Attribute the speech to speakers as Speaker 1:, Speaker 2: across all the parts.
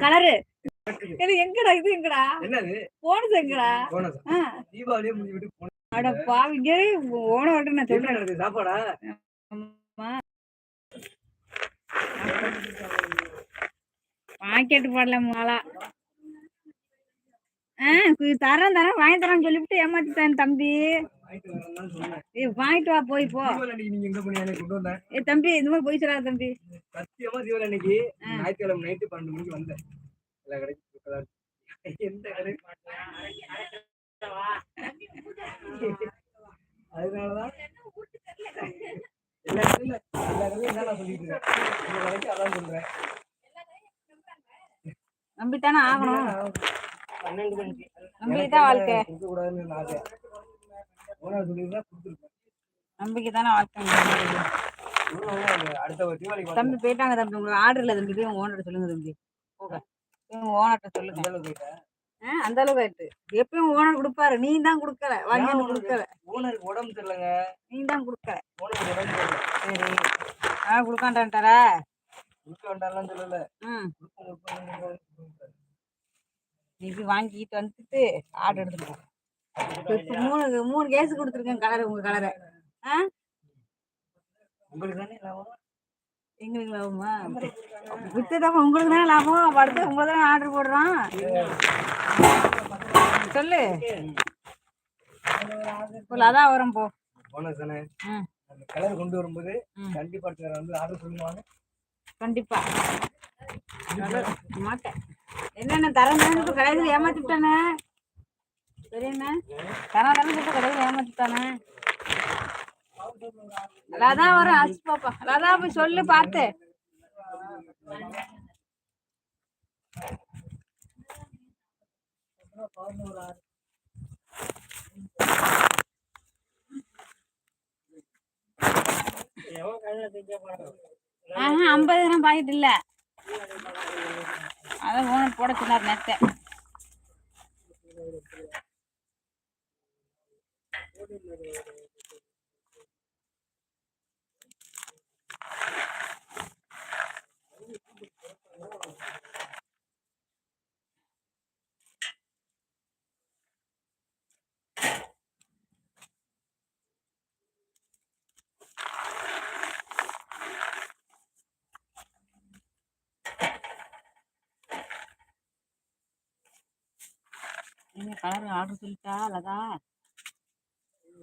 Speaker 1: Colour இது? எங்கடா இது எங்கடா? போனது எங்கடா?
Speaker 2: தீபாவளியே முடிஞ்சு
Speaker 1: அட பாவிங்க ஓன விட்டு நான் சொல்றேன்
Speaker 2: சாப்பாடா?
Speaker 1: பாக்கெட் போடல மாலா. ஆ கு- தரேன் தரேன் வாங்கி தரேன்னு சொல்லிவிட்டு ஏமாத்திட்டேன் தம்பி. ஏய் வாங்கிட்டு வா போய் போ.
Speaker 2: நீங்க எங்க போனீங்க? கொண்டு வந்தேன்.
Speaker 1: ஏ தம்பி இந்த மாதிரி போய் சொல்லாத தம்பி.
Speaker 2: சத்தியமா தீபாவளி அன்னைக்கு ஞாயிற்றுக்கிழமை நைட்டு பன்னெண்டு மணிக்கு வந்தேன். எல்லா கொடுக்கலா எந்த கடை அதனாலதான் எல்லா கடையில எல்லா கடையிலும் தான் நான் சொல்லிட்டு இருக்கேன். இந்த கடைக்கு அதான் சொல்றேன்.
Speaker 1: நம்பித்தானே ஆகணும்.
Speaker 2: பன்னெண்டு மணிக்கு.
Speaker 1: நம்பிக்கை தான் வாழ்க்கை.
Speaker 2: கொடுக்க கூடாதுன்னு ஆசை.
Speaker 1: நம்பிக்கை தானே வாழ்க்கை தம்பி போயிட்டாங்க தம்பி. உங்களுக்கு ஆர்டர் இல்லை தம்பி. போய் உங்க ஓனர்கிட்ட சொல்லுங்க தம்பி. போக உங்க ஓனர்கிட்ட சொல்லுங்க. அந்த அளவுக்கு ஆயிட்டு. எப்பயும் ஓனர் கொடுப்பாரு. நீ தான் கொடுக்கல. வாங்கி கொடுக்கல.
Speaker 2: ஓனருக்கு உடம்பு சரியில்லைங்க
Speaker 1: நீ தான் கொடுக்கல. சரி. ஆ கொடுக்காண்டான்ட்டாரா
Speaker 2: கொடுக்க வேண்டாம்லாம் சொல்லல.
Speaker 1: நீ வாங்கிட்டு வந்துட்டு ஆர்டர் எடுத்துட்டு மூணு மூணு கேஸ் கொடுத்துருக்கேன் கலர் உங்க கலரை. ஆ?
Speaker 2: உங்களுக்கு தானே லாபம்?
Speaker 1: எங்களுக்கு லாபமா? வித்ததான் உங்களுக்கு தானே லாபம்? அடுத்து உங்களுக்கு தானே ஆர்டர் போடுறான் சொல்லு. அதான் வரும் போ.
Speaker 2: கலர் கொண்டு வரும்போது. கண்டிப்பா சார் வந்து ஆர்டர் சொல்லுவாங்க.
Speaker 1: கண்டிப்பா. மாட்டேன். என்னென்ன தரம் கடைசியில் ஏமாத்திட்டானே. சரிண்ணே தரம் தானே இப்போ கடைசியில் ஏமாத்திட்டானே? நல்லாதான் வரும் அரிசி பாப்பா. நல்லாதான் போய் சொல்லு பார்த்து. ஆஹா ஐம்பது கிராம் பாக்கெட் இல்ல. அதான் ஓனர் போட சொன்னார் நேரத்தை என்ன கலர் ஆர்டர் சொல்லிட்டா லதா?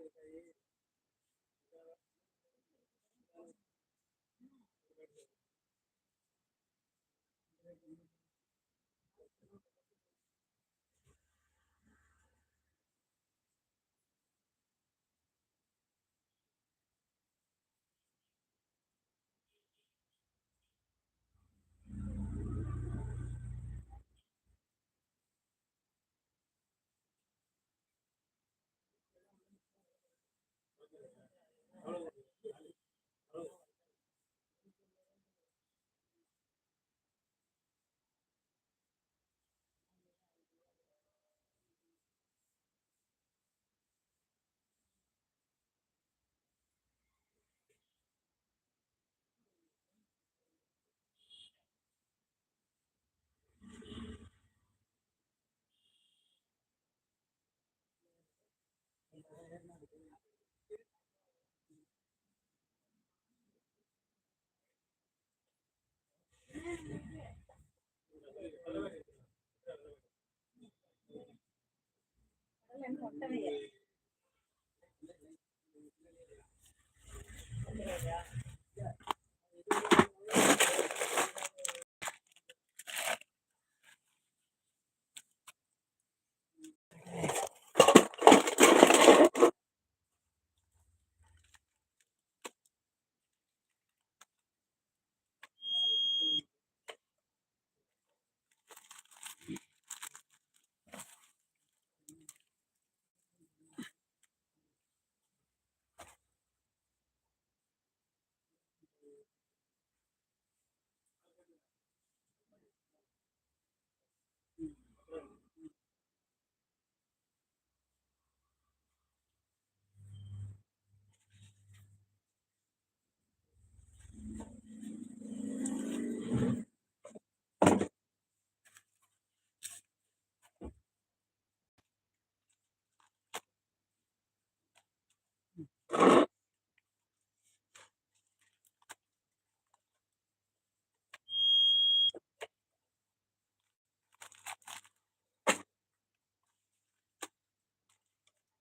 Speaker 1: இருக்காது
Speaker 2: Totally.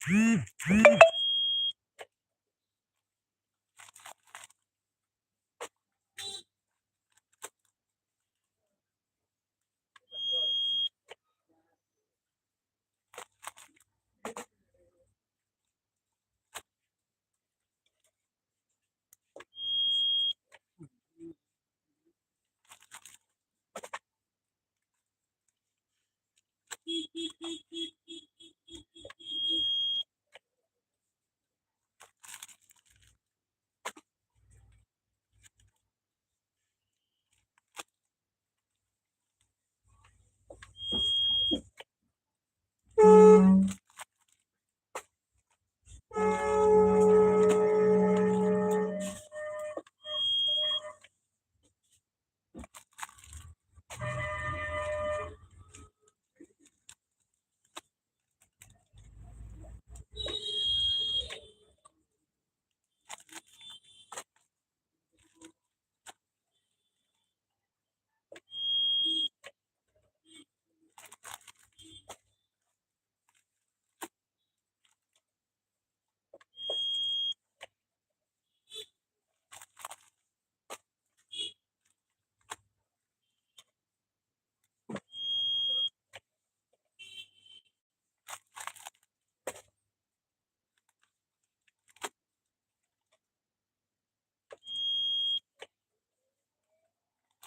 Speaker 1: ¡Mmm!
Speaker 2: ¡Mmm!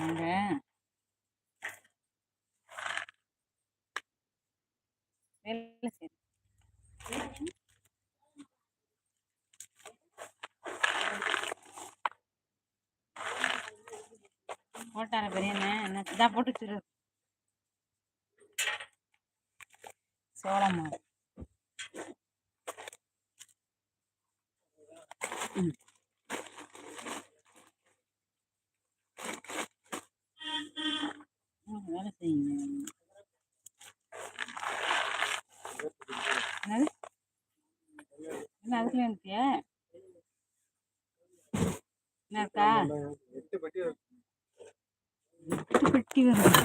Speaker 2: வாங்க
Speaker 1: வேலை செய்ய போட்டார பெரியண்ணே என்ன இதாக போட்டு வச்சுரு சோளமாவு ம்.
Speaker 3: எட்டு பட்டி
Speaker 1: பெட்டி வருது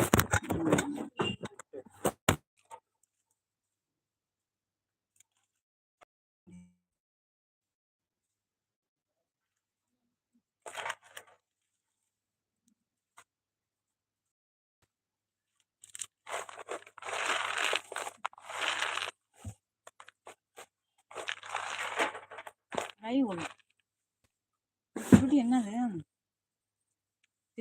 Speaker 1: கை ஒன்று இப்படி என்னது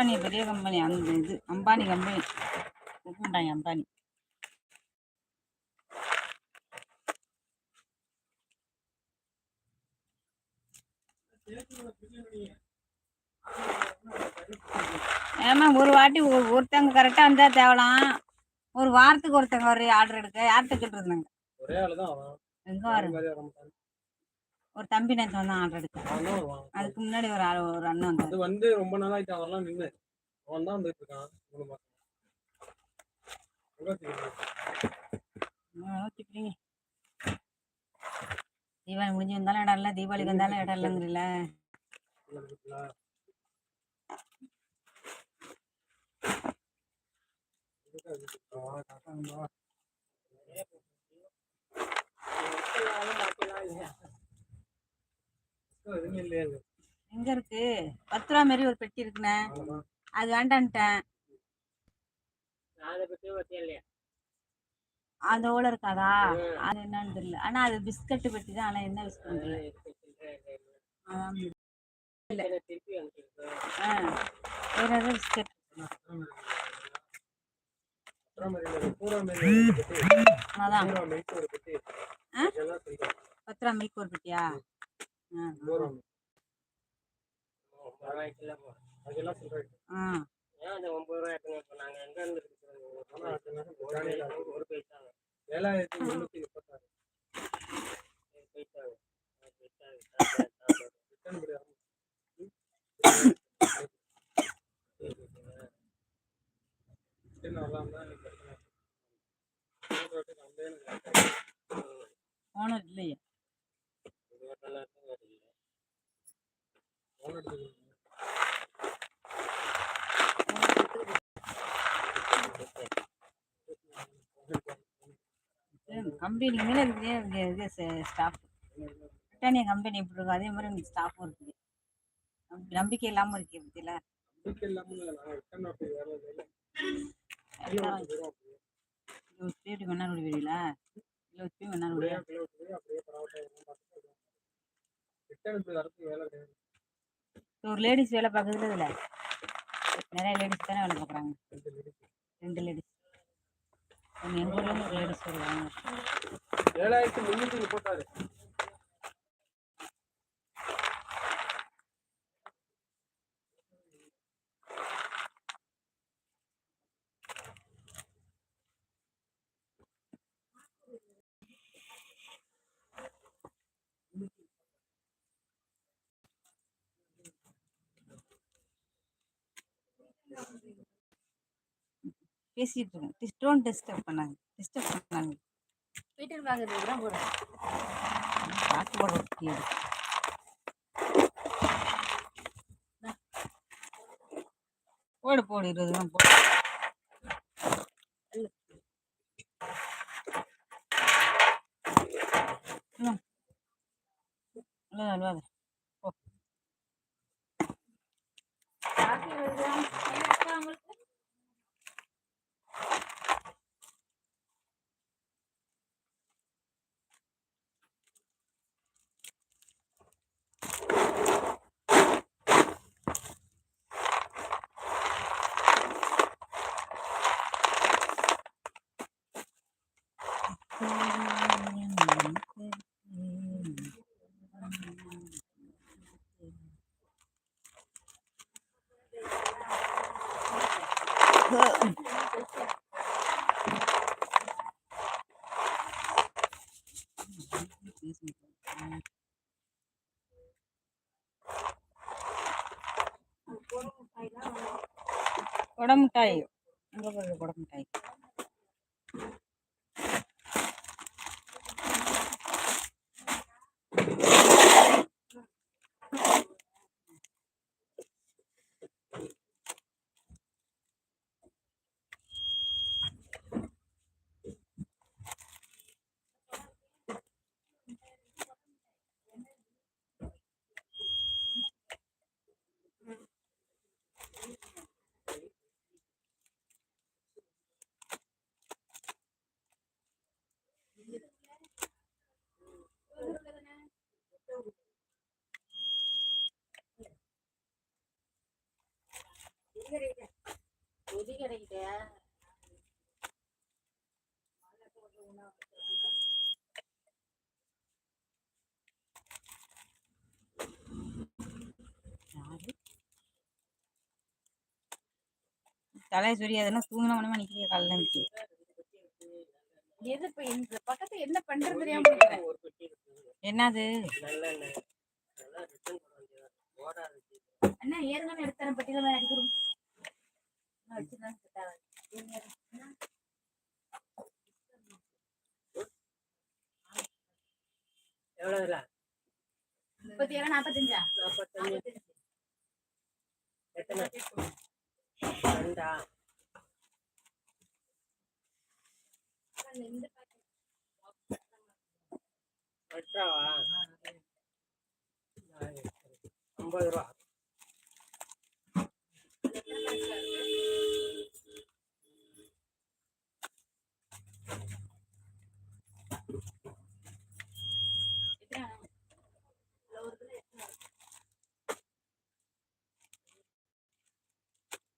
Speaker 1: அம்பானி பெரிய கம்பெனி அந்த இது அம்பானி கம்பெனி. கூப்பிட்டாங்க அம்பானி. ஏமா ஒரு வாட்டி ஒரு- ஒருத்தங்க கரெக்டாக இருந்தால் தேவலாம். ஒரு வாரத்துக்கு ஒருத்தங்க ஒரு ஆர்டர் எடுக்க. யார்கிட்ட
Speaker 3: அவன்.
Speaker 1: எங்கே
Speaker 3: மாறி
Speaker 1: வரும்
Speaker 3: மாறி வர மாட்டான்
Speaker 1: ஒரு தம்பி நேற்று வந்தான் ஆர்டர் எடுக்க
Speaker 3: அவன் தான் வருவான்
Speaker 1: அதுக்கு முன்னாடி ஒரு ஒரு அண்ணன் வந்தார்.
Speaker 3: அது வந்து ரொம்ப நாள் ஆயிட்டு அவன்லாம் நின்று அவன் தான் வந்துட்டு இருக்கான். மூணு மாசம்.
Speaker 1: தீபாவளி முடிஞ்சு வந்தாலும் இடம் இல்லை. தீபாவளிக்கு வந்தாலும் இடம் இல்லைங்கிறீங்கள
Speaker 3: உள்ள இருக்குல்ல? எதுக்கு அது இருக்கா? காட்டாங்கம்மா. எதுவுமே இல்லையே அங்க.
Speaker 1: எங்க இருக்கு? பத்து ரூபா மாரி ஒரு பெட்டி இருக்குண்ணே. அது வேண்டான்ட்டேன். ஓல இருக்காதா? அது என்னன்னு தெரியல. ஆனா அது பிஸ்கட் பெட்டி தான். ஆனா என்ன பிஸ்கட் இல்ல. ஆ. வேற ஏதோ பிஸ்கட். பத்து ரூபா மில்க் ஒரு பெட்டியா?
Speaker 3: ஏழாயிரத்தி முன்னூத்தி முப்பத்தாறு.
Speaker 1: ஓனர் இல்லையே. கம்பெனி மேலே இருக்குது இது ஸ்டாஃப் பிரிட்டானியா கம்பெனி இப்படி இருக்கும் அதே மாதிரி உங்களுக்கு ஸ்டாஃபும் இருக்குது நம்பி- நம்பிக்கை இல்லாமல் இருக்கு பத்தியில
Speaker 3: நம்பிக்கை இல்லாம இல்லை. நான் ரிட்டர்ன் அப்படி வேற
Speaker 1: ஒரு லேடிஸ் வேலை பார்க்குறதுல இதில் நிறைய லேடிஸ் தானே வேலை பார்க்குறாங்க.
Speaker 3: ரெண்டு
Speaker 1: லேடிஸ் எங்கள் ஊர்லேருந்து ஒரு லேடிஸ் வருவாங்க.
Speaker 3: ஏழாயிரத்தி முன்னூத்தி முப்பத்தாறு.
Speaker 1: பேசிகிட்டு இருக்கேன் டிஸ்டோன் டிஸ்டர்ப் பண்ணாங்க டிஸ்டர்ப் பண்ணாங்க வீட்டில் வாங்குறது தான் போட பார்த்து போட கேடு போடு போடு இருபது ரூபா போடு அழுவாத குடமிட்டாய் அங்கே பாருங்க தலையை சொரியாதுன்னா தூங்கின மணி மணிக்கு காலைல இருந்துச்சு
Speaker 4: எது இப்ப இந்த பக்கத்துல என்ன பண்றது தெரியாம.
Speaker 1: என்னது?
Speaker 5: நல்லெண்ணெய் அதெல்லாம் ரிட்டர்ன் பண்ண வேண்டியதா ஓடாது
Speaker 4: அண்ணா ஏற்கனவே எடுத்தேன் பெட்டியில தான் அடிக்கிறோம்
Speaker 5: எவ்வளவு
Speaker 4: முப்பத்தி ஏழு நாற்பத்தஞ்சா
Speaker 5: நாற்பத்தஞ்சு எத்தனை? ரெண்டா எட்டாவா ஐம்பது ரூபா
Speaker 4: எத்தனை வேணும்? இதுல ஒரு கிலோ எத்தனை வேணும்?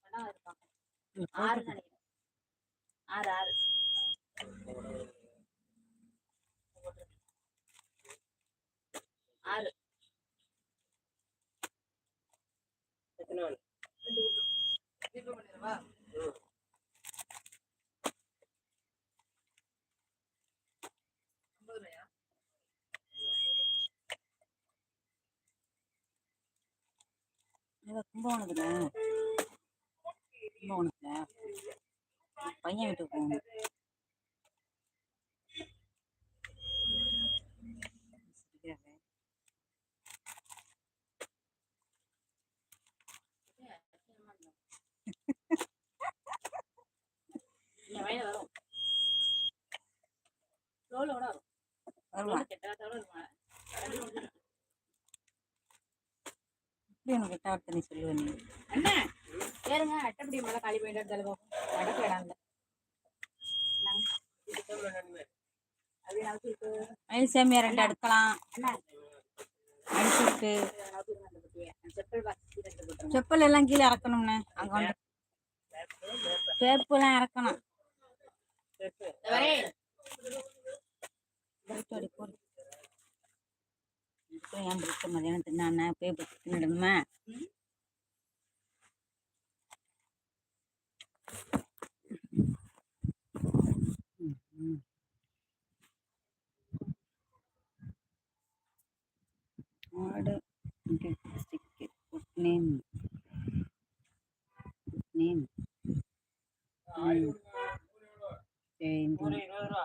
Speaker 4: படம் இருப்பான். ஆறு நினைக்கிறேன் ஆறு ஆறு. ஆறு.
Speaker 1: கும்பகோணத்துல கும்பகோணத்துல பையன் வீட்டுக்கு போகணும்
Speaker 4: இருக்கும்
Speaker 1: இப்படி உனக்கு கெட்ட வார்த்தை நீ.
Speaker 4: ஏறுங்க அட்டப்படி மேல காலி போயிட்டு தலைவா நடக்க இடம் இல்ல.
Speaker 1: சேமியா ரெண்டு எடுக்கலாம்.
Speaker 4: அண்ணா.
Speaker 1: அடிச்சு விட்டு
Speaker 4: நவுத்திட்டு அந்த பட்டியை செப்பல்
Speaker 1: எல்லாம் கீழே இறக்கணும்னு அங்க வந்து சேப்பு எல்லாம் இறக்கணும் ஏன் பிடிச்ச மதியானம் தின்னாண்ணே. போய் பத்து தின்னுடுமா ஆடு ஸ்டிக்கு குட் நேம் குட் நேம்
Speaker 5: ஒரு இருபது ரூபா